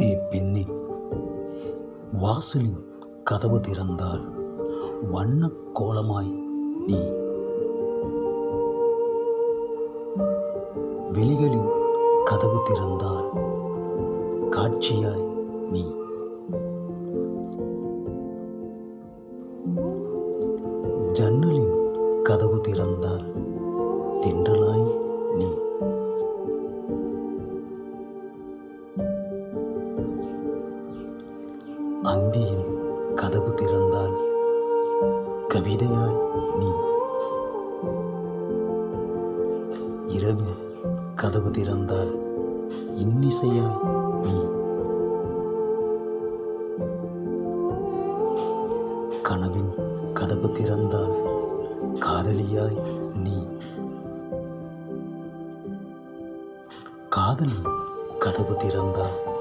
ஏ பெண்ணே வாசலின் கதவு திறந்தால் வண்ணக் கோலமாய் நீ. விழிகளின் கதவு திறந்தால் காட்சியாய் நீ. ஜன்னலின் கதவு திறந்தால் தென்றலாய் அந்தியின் கதவு திறந்தால் கவிதையாய் நீ. இரவின் கதவு திறந்தால் இன்னிசையாய் நீ. கனவின் கதவு திறந்தால் காதலியாய் நீ. காதலின் கதவு திறந்தால்